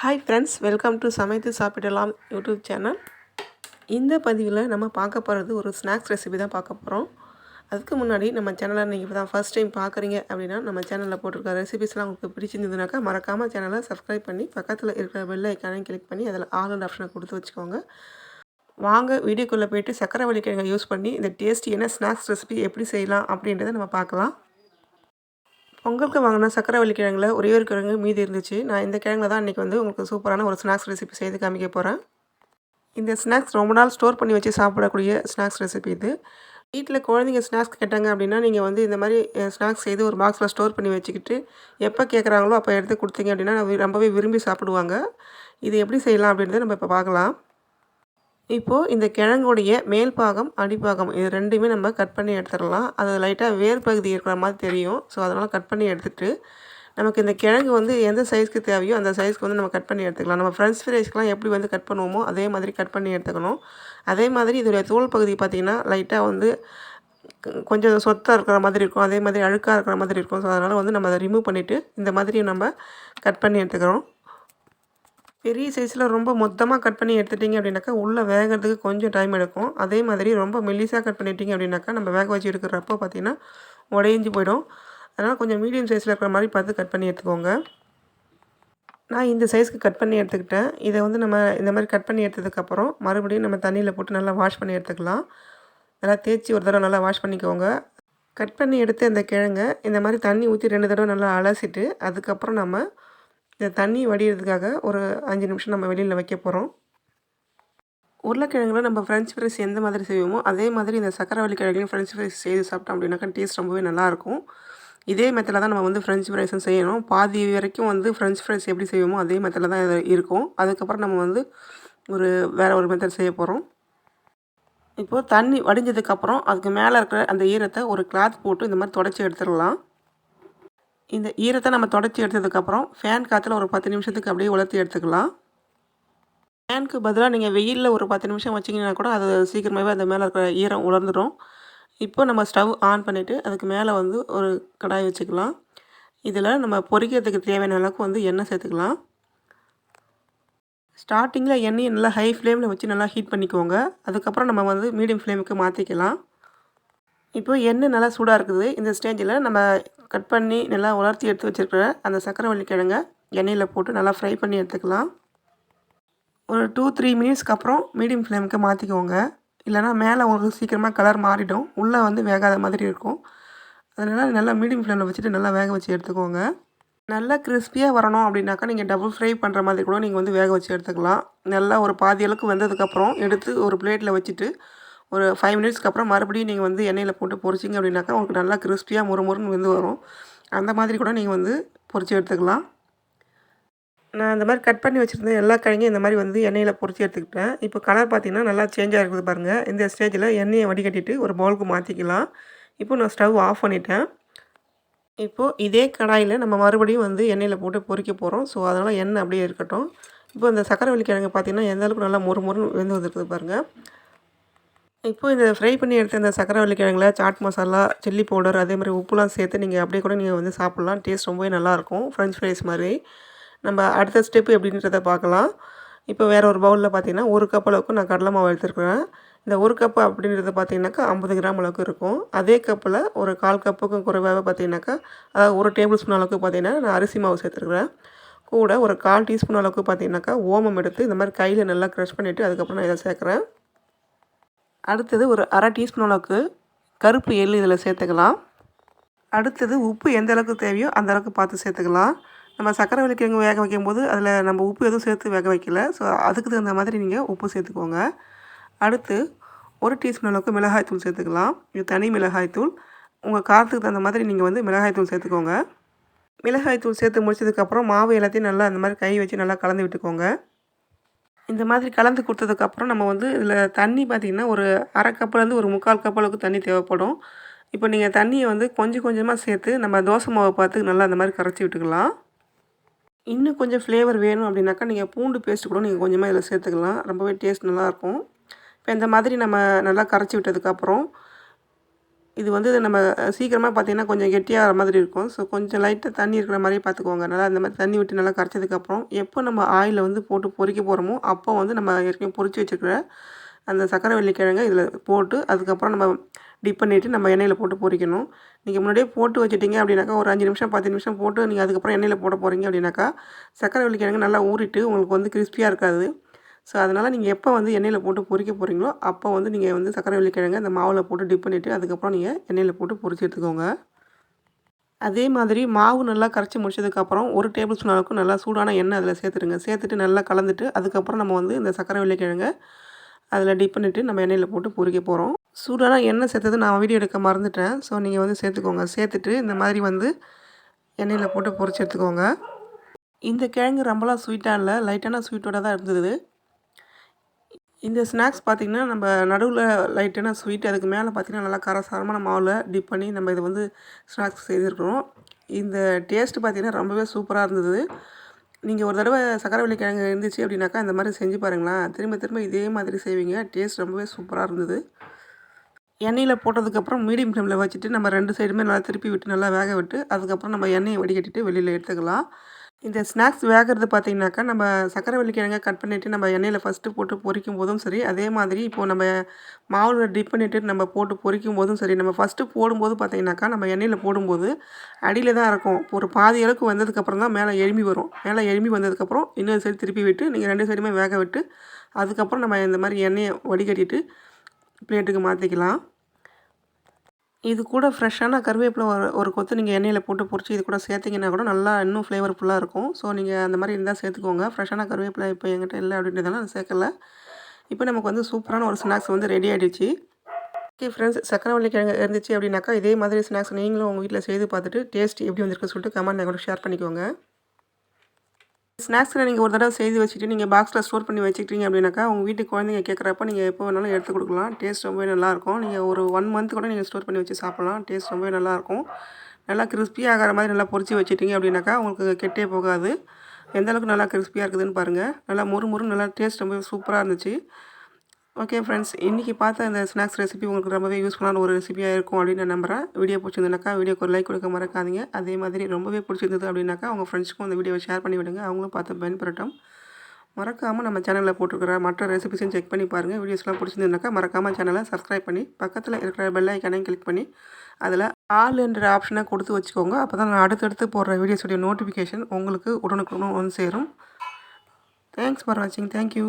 Hi friends welcome to சமைத்து சாப்பிடலாம் YouTube channel. இந்த பதிவில் நம்ம பார்க்க போகிறது ஒரு ஸ்நாக்ஸ் ரெசிபி தான் பார்க்க போகிறோம் அதுக்கு முன்னாடி நம்ம சேனலை நீங்கள் இப்போ தான் ஃபஸ்ட் டைம் பார்க்குறீங்க அப்படின்னா நம்ம சேனலில் போட்டிருக்க ரெசிபிஸ்லாம் உங்களுக்கு பிடிச்சிருந்ததுனாக்கா மறக்காமல் சேனலை சப்ஸ்கிரைப் பண்ணி பக்கத்தில் இருக்கிற பெல் ஐக்கானையும் கிளிக் பண்ணி அதில் ஆல் ஆப்ஷனை கொடுத்து வச்சுக்கோங்க. வாங்க வீடியோக்குள்ளே போயிட்டு சக்கரை வலிக்கிழங்க யூஸ் பண்ணி இந்த டேஸ்டியான ஸ்நாக்ஸ் ரெசிபி எப்படி செய்யலாம் அப்படின்றத நம்ம பார்க்கலாம். பொங்கலுக்கு வாங்கின சக்கரை வள்ளி கிழங்குல ஒரே ஒரு கிழங்கு மீதி இருந்துச்சு. நான் இந்த கிழங்குல தான் இன்றைக்கி வந்து உங்களுக்கு சூப்பரான ஒரு ஸ்நாக்ஸ் ரெசிபி செய்து காமிக்க போகிறேன் இந்த ஸ்நாக்ஸ் ரொம்ப நாள் ஸ்டோர் பண்ணி வச்சு சாப்பிடக்கூடிய ஸ்நாக்ஸ் ரெசிபி இது. வீட்டில் குழந்தைங்க ஸ்நாக்ஸ் கேட்டாங்க அப்படின்னா நீங்கள் வந்து இந்த மாதிரி ஸ்நாக்ஸ் செய்து ஒரு பாக்ஸில் ஸ்டோர் பண்ணி வச்சுக்கிட்டு எப்போ கேட்குறாங்களோ அப்போ எடுத்து கொடுத்தீங்க அப்படின்னா ரொம்பவே விரும்பி சாப்பிடுவாங்க. இது எப்படி செய்யலாம் அப்படின்றத நம்ம இப்போ பார்க்கலாம். இப்போது இந்த கிழங்குடைய மேல் பாகம் அடிப்பாகம் இது ரெண்டுமே நம்ம கட் பண்ணி எடுத்துடலாம். அது லைட்டாக வேர் பகுதி இருக்கிற மாதிரி தெரியும். ஸோ அதனால் கட் பண்ணி எடுத்துகிட்டு நமக்கு இந்த கிழங்கு வந்து எந்த சைஸ்க்கு தேவையோ அந்த சைஸ்க்கு வந்து நம்ம கட் பண்ணி எடுத்துக்கலாம். நம்ம ஃப்ரெண்ட்ஸ் ஃப்ரைஸ்க்கெலாம் எப்படி வந்து கட் பண்ணுவோமோ அதே மாதிரி கட் பண்ணி எடுத்துக்கணும். அதே மாதிரி இதோடைய தோல் பகுதி பார்த்திங்கன்னா லைட்டாக வந்து கொஞ்சம் சொத்தாக இருக்கிற மாதிரி இருக்கும். அதே மாதிரி அழுக்காக இருக்கிற மாதிரி இருக்கும். ஸோ அதனால் வந்து நம்ம அதை ரிமூவ் பண்ணிவிட்டு இந்த மாதிரி நம்ம கட் பண்ணி எடுத்துக்கிறோம். பெரிய சைஸில் ரொம்ப மொத்தமாக கட் பண்ணி எடுத்துட்டிங்க அப்படின்னாக்கா உள்ளே வேகிறதுக்கு கொஞ்சம் டைம் எடுக்கும். அதே மாதிரி ரொம்ப மெல்லிஸாக கட் பண்ணிட்டீங்க அப்படின்னாக்கா நம்ம வேக வச்சு எடுக்கிறப்போ பார்த்திங்கன்னா உடையஞ்சு போயிடும். அதனால் கொஞ்சம் மீடியம் சைஸில் இருக்கிற மாதிரி பார்த்து கட் பண்ணி எடுத்துக்கோங்க. நான் இந்த சைஸ்க்கு கட் பண்ணி எடுத்துக்கிட்டேன். இதை வந்து நம்ம இந்த மாதிரி கட் பண்ணி எடுத்ததுக்கப்புறம் மறுபடியும் நம்ம தண்ணியில் போட்டு நல்லா வாஷ் பண்ணி எடுத்துக்கலாம். நல்லா தேய்ச்சி ஒரு தடவை நல்லா வாஷ் பண்ணிக்கோங்க. கட் பண்ணி எடுத்து அந்த கிழங்கை இந்த மாதிரி தண்ணி ஊற்றி ரெண்டு தடவை நல்லா அலசிட்டு அதுக்கப்புறம் நம்ம இந்த தண்ணி வடிகிறதுக்காக ஒரு அஞ்சு நிமிஷம் நம்ம வெளியில் வைக்க போகிறோம் உருளைக்கிழங்குல நம்ம ஃப்ரெஞ்ச் ஃப்ரைஸ் எந்த மாதிரி செய்வோமோ அதே மாதிரி இந்த சக்கரவள்ளி வள்ளிக்கிழங்கையும் ஃப்ரெஞ்ச் ஃப்ரைஸ் செய்து சாப்பிட்டோம் அப்படின்னாக்கா டேஸ்ட் ரொம்பவே நல்லாயிருக்கும் இதே மெத்தடில் தான் நம்ம வந்து ஃப்ரெஞ்ச் ஃப்ரைஸும் செய்யணும். பாதி வரைக்கும் வந்து ஃப்ரெஞ்ச் ஃப்ரைஸ் எப்படி செய்வோமோ அதே மெத்தடில் தான் இருக்கும். அதுக்கப்புறம் நம்ம வந்து ஒரு வேறு ஒரு மெத்தட் செய்ய போகிறோம் இப்போது தண்ணி வடிஞ்சதுக்கப்புறம் அதுக்கு மேலே இருக்கிற அந்த ஈரத்தை ஒரு கிளாத் போட்டு இந்த மாதிரி தொடச்சி எடுத்துடலாம். இந்த ஈரத்தை நம்ம தொடச்சி எடுத்ததுக்கப்புறம் ஃபேன் காற்றுல ஒரு பத்து நிமிஷத்துக்கு அப்படியே உலர்த்தி எடுத்துக்கலாம். ஃபேனுக்கு பதிலாக நீங்கள் வெயிலில் ஒரு பத்து நிமிஷம் வச்சிங்கன்னா கூட அது சீக்கிரமாகவே அந்த மேலே இருக்கிற ஈரம் உலர்ந்துடும் இப்போ நம்ம ஸ்டவ் ஆன் பண்ணிவிட்டு அதுக்கு மேலே வந்து ஒரு கடாய் வச்சுக்கலாம். இதில் நம்ம பொறிக்கிறதுக்கு தேவையான அளவுக்கு வந்து எண்ணெய் சேர்த்துக்கலாம். ஸ்டார்டிங்கில் எண்ணெயை நல்லா ஹை ஃப்ளேமில் வச்சு நல்லா ஹீட் பண்ணிக்கோங்க. அதுக்கப்புறம் நம்ம வந்து மீடியம் ஃப்ளேமுக்கு மாற்றிக்கலாம் இப்போ எண்ணெய் நல்லா சூடாக இருக்குது. இந்த ஸ்டேஜில் நம்ம கட் பண்ணி நல்லா உலர்த்தி எடுத்து வச்சுருக்கிற அந்த சக்கரவள்ளி கிழங்க எண்ணெயில் போட்டு நல்லா ஃப்ரை பண்ணி எடுத்துக்கலாம். ஒரு டூ த்ரீ மினிட்ஸ்க்கு அப்புறம் மீடியம் ஃப்ளேமுக்கு மாற்றிக்கோங்க இல்லைனா மேலே உங்களுக்கு சீக்கிரமாக கலர் மாறிடும். உள்ளே வந்து வேகாத மாதிரி இருக்கும். அதனால் நல்லா மீடியம் ஃப்ளேமில் வச்சுட்டு நல்லா வேக வச்சு எடுத்துக்கோங்க. நல்லா கிறிஸ்பியாக வரணும் அப்படின்னாக்கா நீங்கள் டபுள் ஃப்ரை பண்ணுற மாதிரி கூட நீங்கள் வந்து வேக வச்சு எடுத்துக்கலாம். நல்லா ஒரு பாதி அளவுக்கு வந்ததுக்கப்புறம் எடுத்து ஒரு பிளேட்டில் வச்சுட்டு ஒரு ஃபைவ் மினிட்ஸ்க்கு அப்புறம் மறுபடியும் நீங்கள் வந்து எண்ணெயில் போட்டு பொரிச்சிங்க அப்படின்னாக்கா உங்களுக்கு நல்லா கிறிஸ்பியாக மொறு முறுன்னு வந்து வரும். அந்த மாதிரி கூட நீங்கள் வந்து பொரிச்சு எடுத்துக்கலாம். நான் இந்த மாதிரி கட் பண்ணி வச்சுருந்தேன் எல்லா கிழங்கையும் இந்த மாதிரி வந்து எண்ணெயில் பொரித்து எடுத்துக்கிட்டேன். இப்போ கலர் பார்த்திங்கன்னா நல்லா சேஞ்சாக இருக்குது பாருங்கள் இந்த ஸ்டேஜில் எண்ணெயை வடிகட்டிட்டு ஒரு பவுலுக்கு மாற்றிக்கலாம் இப்போ நான் ஸ்டவ் ஆஃப் பண்ணிட்டேன். இப்போது இதே கடாயில் நம்ம மறுபடியும் வந்து எண்ணெயில் போட்டு பொரிக்க போகிறோம் ஸோ அதனால் எண்ணெய் அப்படியே இருக்கட்டும். இப்போ இந்த சக்கரை வள்ளிக்கிழங்கு பார்த்திங்கன்னா எந்த அளவுக்கு நல்லா முறு முறுன்னு வெந்து வந்துருக்குது பாருங்கள் இப்போது இந்த ஃப்ரை பண்ணி எடுத்த இந்த சக்கரை கிழங்குல சாட் மசாலா சில்லி பவுடர் அதே மாதிரி உப்புலாம் சேர்த்து நீங்கள் அப்படியே கூட நீங்கள் வந்து சாப்பிட்லாம். டேஸ்ட் ரொம்பவே நல்லாயிருக்கும் ஃப்ரெஞ்ச் ஃப்ரைஸ் மாதிரி. நம்ம அடுத்த ஸ்டெப்பு எப்படின்றத பார்க்கலாம். இப்போ வேறு ஒரு பவுலில் பார்த்தீங்கன்னா ஒரு கப் அளவுக்கு நான் கடலை மாவு எடுத்துருக்குறேன். இந்த ஒரு கப்பு அப்படின்றது பார்த்தீங்கன்னாக்கா ஐம்பது கிராம் அளவுக்கு இருக்கும். அதே கப்பில் ஒரு கால் கப்புக்கும் குறைவாக பார்த்தீங்கன்னாக்கா அதாவது ஒரு டேபிள் ஸ்பூன் அளவுக்கு பார்த்தீங்கன்னா நான் அரிசி மாவு சேர்த்துருக்குறேன். கூட ஒரு கால் டீஸ்பூன் அளவுக்கு பார்த்தீங்கன்னாக்கா ஓமம் எடுத்து இந்த மாதிரி கையில் நல்லா க்ரஷ் பண்ணிவிட்டு அதுக்கப்புறம் நான் இதை சேர்க்குறேன். அடுத்தது ஒரு அரை டீஸ்பூன் அளவுக்கு கருப்பு எள் இதில் சேர்த்துக்கலாம். அடுத்தது உப்பு எந்த அளவுக்கு தேவையோ அந்த அளவுக்கு பார்த்து சேர்த்துக்கலாம். நம்ம சக்கரை வலிக்கிழங்கு வேக வைக்கும்போது அதில் நம்ம உப்பு எதுவும் சேர்த்து வேக வைக்கல. ஸோ அதுக்கு தகுந்த மாதிரி நீங்கள் உப்பு சேர்த்துக்கோங்க. அடுத்து ஒரு டீஸ்பூன் அளவுக்கு மிளகாய்த்தூள் சேர்த்துக்கலாம். இது தனி மிளகாய்த்தூள் உங்கள் காரத்துக்கு தகுந்த மாதிரி நீங்கள் வந்து மிளகாய்த்தூள் சேர்த்துக்கோங்க. மிளகாய்த்தூள் சேர்த்து முடிச்சதுக்கப்புறம் மாவு எல்லாத்தையும் நல்லா அந்த மாதிரி கை வச்சு நல்லா கலந்து விட்டுக்கோங்க. இந்த மாதிரி கலந்து கொடுத்ததுக்கப்புறம் நம்ம வந்து இதில் தண்ணி பார்த்திங்கன்னா ஒரு அரை கப்புலேருந்து ஒரு முக்கால் கப் அளவுக்கு தண்ணி தேவைப்படும். இப்போ நீங்கள் தண்ணியை வந்து கொஞ்சம் கொஞ்சமாக சேர்த்து நம்ம தோசை மாவை பார்த்து நல்லா அந்த மாதிரி கரைச்சி விட்டுக்கலாம். இன்னும் கொஞ்சம் ஃப்ளேவர் வேணும் அப்படின்னாக்கா நீங்கள் பூண்டு பேஸ்ட் கூட நீங்கள் கொஞ்சமாக இதில் சேர்த்துக்கலாம். ரொம்பவே டேஸ்ட் நல்லாயிருக்கும் இப்போ இந்த மாதிரி நம்ம நல்லா கரைச்சி விட்டதுக்கப்புறம் இது வந்து நம்ம சீக்கிரமாக பார்த்தீங்கன்னா கொஞ்சம் கெட்டியாகிற மாதிரி இருக்கும். ஸோ கொஞ்சம் லைட்டாக தண்ணி இருக்கிற மாதிரியே பார்த்துக்கோங்க. நல்லா அந்த மாதிரி தண்ணி விட்டு நல்லா கரைச்சதுக்கப்புறம் எப்போ நம்ம ஆயிலில் வந்து போட்டு பொறிக்க போகிறோமோ அப்போ வந்து நம்ம ஏற்கனவே பொறிச்சு வச்சுருக்கிற அந்த சக்கரை வெள்ளிக்கிழங்கை இதில் போட்டு அதுக்கப்புறம் நம்ம டிப் பண்ணிவிட்டு நம்ம எண்ணெயில் போட்டு பொறிக்கணும். நீங்கள் முன்னாடியே போட்டு வச்சுட்டிங்க அப்படின்னாக்கா ஒரு அஞ்சு நிமிஷம் பத்து நிமிஷம் போட்டு நீங்கள் அதுக்கப்புறம் எண்ணெயில் போட போகிறீங்க அப்படின்னாக்கா சக்கரை வெள்ளிக்கிழங்கு நல்லா ஊறிட்டு உங்களுக்கு வந்து கிறிஸ்பியாக இருக்காது. ஸோ அதனால் நீங்கள் எப்போ வந்து எண்ணெயில் போட்டு பொறிக்க போகிறீங்களோ அப்போ வந்து நீங்கள் வந்து சக்கரை வெள்ளிக்கிழங்கு அந்த மாவில் போட்டு டிப் பண்ணிவிட்டு அதுக்கப்புறம் நீங்கள் எண்ணெயில் போட்டு பொறிச்சு எடுத்துக்கோங்க. அதே மாதிரி மாவு நல்லா கரைச்சி முடிச்சதுக்கப்புறம் ஒரு டேபிள் ஸ்பூன் அளவுக்கு நல்லா சூடான எண்ணெய் அதில் சேர்த்துடுங்க. சேர்த்துட்டு நல்லா கலந்துட்டு அதுக்கப்புறம் நம்ம வந்து இந்த சக்கரை வெள்ளிக்கிழங்க அதில் டிப் பண்ணிவிட்டு நம்ம எண்ணெயில் போட்டு பொறிக்க போகிறோம் சூடான எண்ணெய் சேர்த்தது நான் வீடியோ எடுக்க மறந்துட்டேன். ஸோ நீங்கள் வந்து சேர்த்துக்கோங்க. சேர்த்துட்டு இந்த மாதிரி வந்து எண்ணெயில் போட்டு பொறிச்சு எடுத்துக்கோங்க. இந்த கிழங்கு ரொம்பலாம் ஸ்வீட்டாக இல்லை லைட்டான ஸ்வீட்டோட தான் இருந்தது. இந்த ஸ்நாக்ஸ் பார்த்திங்கன்னா நம்ம நடுவில் லைட்டான ஸ்வீட் அதுக்கு மேலே பார்த்திங்கன்னா நல்லா காரசாரமான மாவில் டிப் பண்ணி நம்ம இதை வந்து ஸ்நாக்ஸ் செய்திருக்கிறோம். இந்த டேஸ்ட்டு பார்த்திங்கன்னா ரொம்பவே சூப்பராக இருந்தது. நீங்கள் ஒரு தடவை சக்கரை கிழங்கு இருந்துச்சு அப்படின்னாக்கா இந்த மாதிரி செஞ்சு பாருங்களேன். திரும்ப திரும்ப இதே மாதிரி செய்வீங்க. டேஸ்ட் ரொம்பவே சூப்பராக இருந்தது. எண்ணெயில் போட்டதுக்கப்புறம் மீடியம் ஃப்ளேமில் வச்சுட்டு நம்ம ரெண்டு சைடுமே நல்லா திருப்பி விட்டு நல்லா வேக விட்டு அதுக்கப்புறம் நம்ம எண்ணெயை வடிகட்டிட்டு வெளியில் எடுத்துக்கலாம். இந்த ஸ்நாக்ஸ் வேகிறது பார்த்திங்கனாக்கா நம்ம சக்கரை வெள்ளிக்கிழங்க கட் பண்ணிவிட்டு நம்ம எண்ணெயில் ஃபஸ்ட்டு போட்டு பொரிக்கும் போதும் சரி அதே மாதிரி இப்போது நம்ம மாவில் டிப் பண்ணிவிட்டு நம்ம போட்டு பொரிக்கும் போதும் சரி நம்ம ஃபஸ்ட்டு போடும்போது பார்த்திங்கனாக்கா நம்ம எண்ணெயில் போடும்போது அடியில் தான் இருக்கும். ஒரு பாதி அளவுக்கு வந்ததுக்கப்புறம் தான் மேலே எலும்பி வரும். மேலே எலும்பி வந்ததுக்கப்புறம் இன்னொரு சைடு திருப்பி விட்டு நீங்கள் ரெண்டு சைடுமே வேக விட்டு அதுக்கப்புறம் நம்ம இந்த மாதிரி எண்ணெயை வடிகட்டிட்டு பிளேட்டுக்கு மாற்றிக்கலாம் இது கூட ஃப்ரெஷ்ஷான கருவேப்பிலை ஒரு ஒரு கொத்து நீங்கள் எண்ணெயில் போட்டு பொரிச்சு இது கூட சேர்த்திங்கன்னா கூட நல்லா இன்னும் ஃப்ளேவர்ஃபுல்லாக இருக்கும். ஸோ நீங்கள் அந்த மாதிரி இருந்தால் சேர்த்துக்கோங்க. ஃப்ரெஷ்ஷான கருவேப்பிலை இப்போ எங்கிட்ட இல்லை அப்படின்றதெல்லாம் சேர்க்கல. இப்போ நமக்கு வந்து சூப்பரான ஒரு ஸ்நாக்ஸ் வந்து ரெடி ஆகிடுச்சு ஓகே ஃப்ரெண்ட்ஸ் சக்கரவள்ளி கிழங்கு இருந்துச்சு அப்படின்னாக்கா இதே மாதிரி ஸ்நாக்ஸ் நீங்களும் உங்கள் வீட்டில் செய்து பார்த்துட்டு டேஸ்ட் எப்படி வந்திருக்குன்னு சொல்லிட்டு கமெண்ட் கூட ஷேர் பண்ணிக்கோங்க. ஸ்நாக்ஸில் நீங்கள் ஒரு தடவை செய்து வச்சுட்டு நீங்கள் பாக்ஸில் ஸ்டோர் பண்ணி வச்சுக்கிட்டீங்க அப்படின்னாக்கா உங்கள் வீட்டுக்கு குழந்தைங்க கேட்குறப்ப நீங்கள் எப்போ வேணாலும் எடுத்து கொடுக்கலாம். டேஸ்ட் ரொம்பவே நல்லாயிருக்கும். நீங்கள் ஒரு ஒன் மந்த் கூட நீங்கள் ஸ்டோர் பண்ணி வச்சு சாப்பிட்லாம். டேஸ்ட் ரொம்பவே நல்லாயிருக்கும். நல்லா கிறிஸ்பியாக ஆகிற மாதிரி நல்லா பொறிச்சு வச்சுட்டிங்க அப்படின்னாக்கா உங்களுக்கு கெட்டே போகாது. எந்த அளவுக்கு நல்லா கிறிஸ்பியாக இருக்குதுன்னு பாருங்கள் நல்லா முறு முறு நல்லா டேஸ்ட் ரொம்ப சூப்பராக இருந்துச்சு. ஓகே ஃப்ரெண்ட்ஸ் இன்றைக்கி பார்த்த இந்த ஸ்நாக்ஸ் ரெசிபி உங்களுக்கு ரொம்பவே யூஸ்ஃபுல்லான ஒரு ரெசிபியாக இருக்கும் அப்படின்னு நான் நம்புகிறேன் வீடியோ பிடிச்சிருந்துனாக்கா வீடியோக்கு ஒரு லைக் கொடுக்க மறக்காதீங்க. அதே மாதிரி ரொம்பவே பிடிச்சிருந்தது அப்படின்னாக்கா அவங்க ஃப்ரெண்ட்ஸ்க்கும் அந்த வீடியோவை ஷேர் பண்ணி விடுங்க. அவங்களும் பார்த்து பயன்பெறட்டும். மறக்காமல் நம்ம சேனலில் போட்டிருக்கிற மற்ற ரெசிபிஸையும் செக் பண்ணி பாருங்கள் வீடியோஸ்லாம் பிடிச்சிருந்துனாக்கா மறக்காமல் சேனலை சப்ஸ்கிரைப் பண்ணி பக்கத்தில் இருக்கிற பெல் ஐக்கனையும் கிளிக் பண்ணி அதில் ஆல் என்ற ஆப்ஷனை கொடுத்து வச்சுக்கோங்க. அப்போ தான் நான் அடுத்தடுத்து போடுற வீடியோஸுடைய நோட்டிஃபிகேஷன் உங்களுக்கு உடனுக்குடன் வந்து சேரும் தேங்க்ஸ் ஃபார் வாட்சிங் தேங்க்யூ